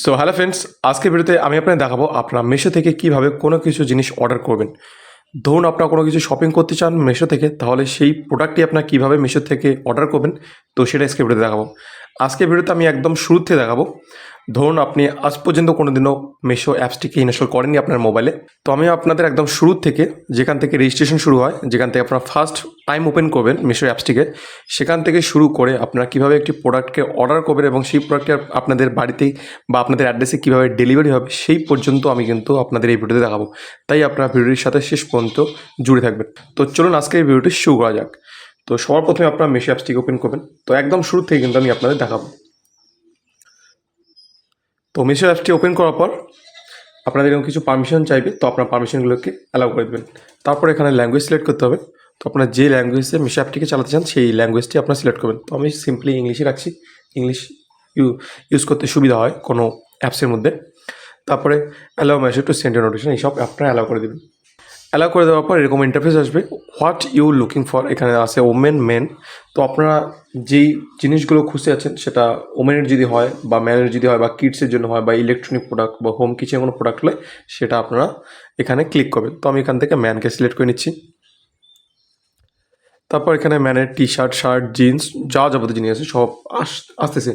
So hello friends আজকে ভিডিওতে আমি আপনাকে দেখাবো আপনার মেশো থেকে কীভাবে কোনো কিছু জিনিস অর্ডার করবেন। ধরুন আপনার কোনো কিছু শপিং করতে চান মেশো থেকে, তাহলে সেই প্রোডাক্টটি আপনার কীভাবে মেশো থেকে অর্ডার করবেন, তো সেটা আজকে ভিডিওতে দেখাবো। আজকে ভিডিওতে আমি একদম শুরুতে দেখাবো। ধরুন আপনি আজ পর্যন্ত কোনো দিনও মেশো অ্যাপসটিকে ইনস্টল করেননি আপনার মোবাইলে তো আমি আপনাদের একদম শুরু থেকে যেখান থেকে রেজিস্ট্রেশন শুরু হয়, যেখান থেকে আপনারা ফার্স্ট টাইম ওপেন করবেন মেশো অ্যাপসটিকে, সেখান থেকে শুরু করে আপনারা কীভাবে একটি প্রোডাক্টকে অর্ডার করবেন এবং সেই প্রোডাক্টটি আপনাদের বাড়িতে বা আপনাদের অ্যাড্রেসে কীভাবে ডেলিভারি হবে, সেই পর্যন্ত আমি কিন্তু আপনাদের এই ভিডিওতে দেখাবো। তাই আপনারা ভিডিওটির সাথে শেষ পর্যন্ত জুড়ে থাকবেন। তো চলুন আজকে এই ভিডিওটি শুরু করা যাক। তো সবার প্রথমে আপনারা মেশো অ্যাপসটিকে ওপেন করবেন। তো একদম শুরু থেকে কিন্তু আমি আপনাদের দেখাবো। তো মিশো অ্যাপটি ওপেন করার পর আপনাদের এরকম কিছু পারমিশন চাইবে, তো আপনার পারমিশনগুলোকে অ্যালাউ করে দেবেন। তারপর এখানে ল্যাঙ্গুয়েজ সিলেক্ট করতে হবে। তো আপনার যে ল্যাঙ্গুয়েজে মিশো অ্যাপটিকে চালাতে চান, সেই ল্যাঙ্গুয়েজটি আপনার সিলেক্ট করবেন। তো আমি সিম্পলি ইংলিশে রাখছি। ইংলিশ ইউ ইউজ করতে সুবিধা হয় কোনো অ্যাপসের মধ্যে। তারপরে allow message to send notification এইসব আপনারা অ্যালাউ করে দেবেন। অ্যালাউ করে দেওয়ার পর এরকম ইন্টারফেস আসবে। হোয়াট ইউ লুকিং ফর এখানে আছে ওমেন মেন তো আপনারা যেই জিনিসগুলো খুঁজে আছেন সেটা ওমেনের যদি হয় বা ম্যানের যদি হয় বা কিডসের জন্য হয় বা ইলেকট্রনিক প্রোডাক্ট বা হোম কিচেন কোনো প্রোডাক্ট হলে, সেটা আপনারা এখানে ক্লিক করবেন। তো আমি এখান থেকে ম্যানকে সিলেক্ট করে নিচ্ছি। তারপর এখানে ম্যানের টি শার্ট শার্ট জিন্স যা যাবতীয় জিনিস আছে, সব আস, আসতেছে।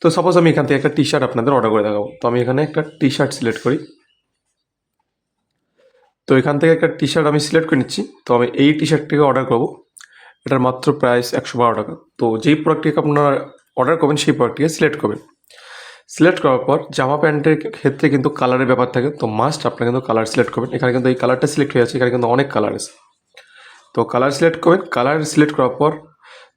তো সাপোজ আমি এখান থেকে একটা টি শার্ট আপনাদের অর্ডার করে দেখাবো। তো আমি এখানে একটা টি শার্ট সিলেক্ট করি। তো এখান থেকে একটা টি শার্ট আমি সিলেক্ট করে নিচ্ছি। তো আমি এই টি শার্টটিকে অর্ডার করব। এটার মাত্র প্রাইস একশো বারো টাকা। তো যেই প্রোডাক্টটিকে আপনারা অর্ডার করবেন, সেই প্রোডাক্টটিকে সিলেক্ট করবেন। সিলেক্ট করার পর জামা প্যান্টের ক্ষেত্রে কিন্তু কালারের ব্যাপার থাকে। তো মাস্ট আপনারা কিন্তু কালার সিলেক্ট করবেন। এখানে কিন্তু এই কালারটা সিলেক্ট হয়ে আছে। এখানে কিন্তু অনেক কালার আছে। তো কালার সিলেক্ট করবেন। কালার সিলেক্ট করার পর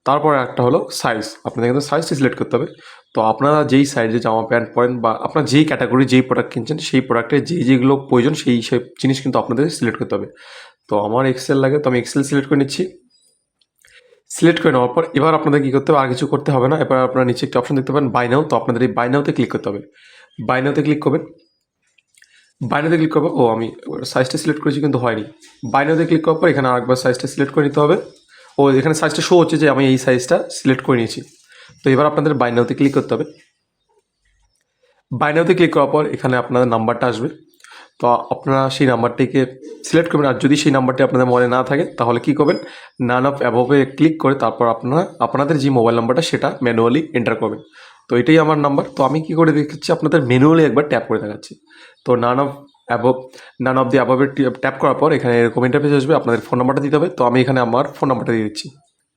তারপর একটা হলো সাইজ আপনাদের কিন্তু সাইজটি সিলেক্ট করতে হবে। তো আপনারা যেই সাইজে জামা প্যান্ট পরেন বা আপনার যেই ক্যাটাগরি যেই প্রোডাক্ট কিনছেন, সেই প্রোডাক্টের যেই যেগুলো প্রয়োজন, সেই সব জিনিস কিন্তু আপনাদের সিলেক্ট করতে হবে। তো আমার এক্সেল লাগে, তো আমি এক্সেল সিলেক্ট করে নিচ্ছি। সিলেক্ট করে নেওয়ার পর এবার আপনাদের কী করতে হবে? আর কিছু করতে হবে না। এবার আপনারা নিচে একটি অপশন দেখতে পাবেন বাই নাও তো আপনাদের এই বাই নাওতে ক্লিক করতে হবে। বাই নাওতে ক্লিক করবেন। বাইনাতে ক্লিক করব ও, আমি সাইজটা সিলেক্ট করেছি কিন্তু হয়নি। বাইনাতে ক্লিক করার পর এখানে আরেকবার সাইজটা সিলেক্ট করে নিতে হবে। ও এখানে সাইজটা শো হচ্ছে যে আমি এই সাইজটা সিলেক্ট করে নিয়েছি। তো এবার আপনাদের বাইনাতে ক্লিক করতে হবে। বাইনাতে ক্লিক করার পর এখানে আপনাদের নাম্বারটা আসবে। তো আপনারা সেই নাম্বারটিকে সিলেক্ট করবেন আর যদি সেই নাম্বারটি আপনাদের মনে না থাকে, তাহলে কী করবেন? নান অফ অ্যাভবে ক্লিক করে তারপর আপনারা, আপনাদের যে মোবাইল নাম্বারটা সেটা ম্যানুয়ালি এন্টার করবেন। তো এটাই আমার নাম্বার তো আমি কী করে দেখাচ্ছি আপনাদের ম্যানুয়ালি একবার ট্যাপ করে দেখাচ্ছি। তো none of above none of the অ্যাবভের tap করার পর এখানে এরকম ইন্টারফেস আসবে, আপনাদের ফোন নাম্বারটা দিতে হবে। তো আমি এখানে আমার ফোন নাম্বারটা দিয়ে দিচ্ছি।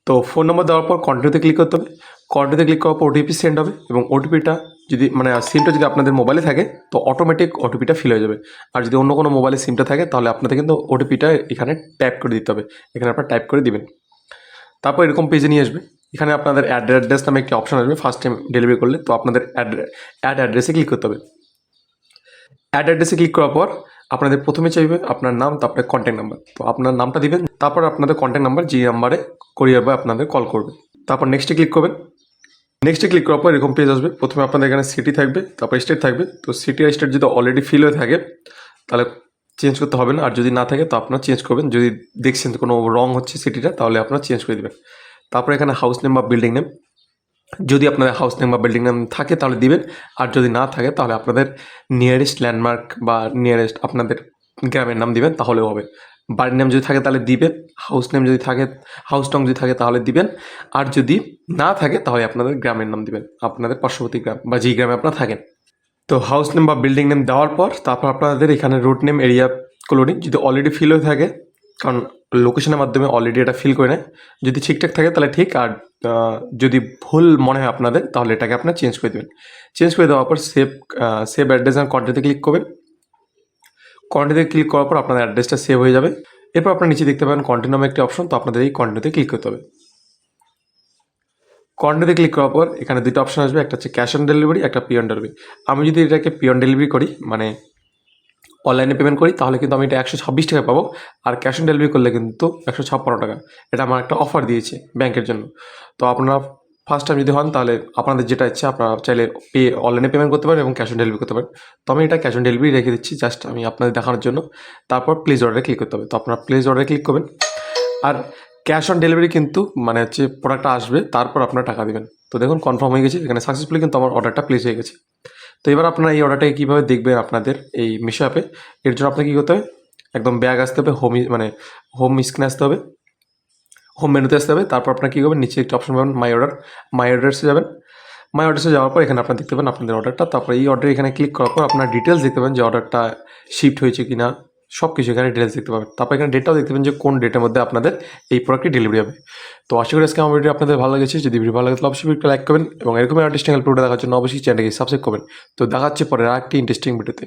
তো ফোন নাম্বার দেওয়ার পর কন্টিনিউতে ক্লিক করতে হবে। কন্টিনিউতে ক্লিক করার পর ওটিপি সেন্ড হবে এবং ওটিপিটা যদি মানে সিমটা যদি আপনাদের মোবাইলে থাকে, তো অটোমেটিক ওটিপিটা ফিল হয়ে যাবে। আর যদি অন্য কোনো মোবাইলে সিমটা থাকে, তাহলে আপনাদের কিন্তু ওটিপিটা এখানে ট্যাপ করে দিতে হবে। এখানে আপনারা টাইপ করে দিবেন। তারপর এরকম পেজে নিয়ে আসবে। এখানে আপনাদের অ্যাড অ্যাড্রেস নামে একটি অপশন আসবে ফার্স্ট টাইম ডেলিভারি করলে। তো আপনাদের অ্যাড অ্যাড অ্যাড্রেসে ক্লিক করতে হবে। অ্যাড অ্যাড্রেসে ক্লিক করার পর আপনাদের প্রথমে চাইবে আপনার নাম, তারপরে কন্ট্যাক্ট নাম্বার তো আপনার নামটা দিবেন, তারপর আপনাদের কন্ট্যাক্ট নাম্বার যে নাম্বারে কোরিয়ার বয় আপনাদের কল করবে। তারপর নেক্সটে ক্লিক করবেন। নেক্সটে ক্লিক করার পর এরকম পেজ আসবে। প্রথমে আপনাদের এখানে সিটি থাকবে, তারপর স্টেট থাকবে। তো সিটি আর স্টেট যদি অলরেডি ফিল হয়ে থাকে, তাহলে চেঞ্জ করতে হবে না। আর যদি না থাকে, তো আপনারা চেঞ্জ করবেন। যদি দেখছেন কোনো রং হচ্ছে সিটিটা তাহলে আপনারা চেঞ্জ করে দেবেন। তারপরে এখানে হাউস নেম বা বিল্ডিং নেম যদি আপনাদের হাউস নেম বা বিল্ডিং নেম থাকে তাহলে দিবেন। আর যদি না থাকে তাহলে আপনাদের নিয়ারেস্ট ল্যান্ডমার্ক বা নিয়ারেস্ট আপনাদের গ্রামের নাম দিবেন, তাহলেও হবে। বাড়ির নাম যদি থাকে তাহলে দিবেন হাউস নেম যদি থাকে হাউস টং যদি থাকে তাহলে দিবেন। আর যদি না থাকে তাহলে আপনাদের গ্রামের নাম দিবেন, আপনাদের পার্শ্ববর্তী গ্রাম বা যেই গ্রামে আপনারা থাকেন। তো হাউস নেম বা বিল্ডিং নেম দেওয়ার পর তারপর আপনাদের এখানে রুট নেম এরিয়া কলোনি যদি অলরেডি ফিল হয়ে থাকে কারণ লোকেশনের মাধ্যমে অলরেডি এটা ফিল করে নেয়। যদি ঠিকঠাক থাকে তাহলে ঠিক, আর যদি ভুল মনে হয় আপনাদের, তাহলে এটাকে আপনার চেঞ্জ করে দেবেন। চেঞ্জ করে দেওয়ার পর সেভ সেভ অ্যাড্রেস আর কন্টেন্টে ক্লিক করবেন। কন্টেন্টে ক্লিক করার পর আপনাদের অ্যাড্রেসটা সেভ হয়ে যাবে। এরপর আপনার নিচে দেখতে পাবেন কন্টেন্ট নামে একটি অপশন তো আপনাদের এই কন্টেন্টে ক্লিক করতে হবে। কন্টেন্টে ক্লিক করার পর এখানে দুটো অপশন আসবে, একটা হচ্ছে ক্যাশ অন ডেলিভারি একটা পি অন ডেলিভারি আমি যদি এটাকে পি অন ডেলিভারি করি মানে অনলাইনে পেমেন্ট করি, তাহলে কিন্তু আমি এটা একশো ছাব্বিশ টাকা পাবো। আর ক্যাশ অন ডেলিভারি করলে কিন্তু একশো ছাপ্পান্ন টাকা। এটা আমার একটা অফার দিয়েছে ব্যাংকের জন্য। তো আপনারা ফার্স্ট টাইম যদি হন, তাহলে আপনাদের যেটা ইচ্ছে, আপনারা চাইলে পে অনলাইনে পেমেন্ট করতে পারেন এবং ক্যাশ অন ডেলিভারি করতে পারেন। তো আমি এটা ক্যাশ অন ডেলিভারি রেখে দিচ্ছি জাস্ট আমি আপনাদের দেখানোর জন্য। তারপর প্লেস অর্ডারে ক্লিক করতে হবে। তো আপনারা প্লেস অর্ডারে ক্লিক করবেন। আর ক্যাশ অন ডেলিভারি কিন্তু মানে হচ্ছে প্রোডাক্টটা আসবে, তারপর আপনারা টাকা দেবেন। তো দেখুন কনফার্ম হয়ে গেছে। এখানে সাকসেসফুলি কিন্তু আমার অর্ডারটা প্লেস হয়ে গেছে। তো এবার আপনারা এই অর্ডারটাকে কীভাবে দেখবেন আপনাদের এই মিশো অ্যাপে এর জন্য আপনাকে কী করতে হবে? একদম ব্যাগ আসতে হবে হোম মানে হোম স্ক্রিনে আসতে হবে হোম মেনুতে আসতে হবে, তারপর আপনার কী করবেন? নিচে একটা অপশন পাবেন মাই অর্ডার মাই অর্ডার্সে যাবেন। মাই অর্ডার্সে যাওয়ার পর এখানে আপনার দেখতে পাবেন আপনাদের অর্ডারটা তারপর এই অর্ডার এখানে ক্লিক করার পর আপনার ডিটেলস দেখতে পাবেন যে অর্ডারটা শিফট হয়েছে কি না সব কিছু এখানে ডিটেলস দেখতে পাবেন। তারপর এখানে ডেটটাও দেখতে পাবেন যে কোন ডেটের মধ্যে আপনাদের এই প্রোডাক্টটি ডেলিভারি হবে। তো আশা করি আজকে আমার ভিডিও আপনাদের ভালো লেগেছে। যদি ভিডিও ভালো লাগে, তাহলে অবশ্যই একটা লাইক করবেন এবং এরকম আর্টিস্টিং হেল্প দেখার জন্য অবশ্যই চ্যানেলকে সাবস্ক্রাইব করবেন। তো দেখা হচ্ছে পরে আর একটি ইন্টারেস্টিং ভিডিওতে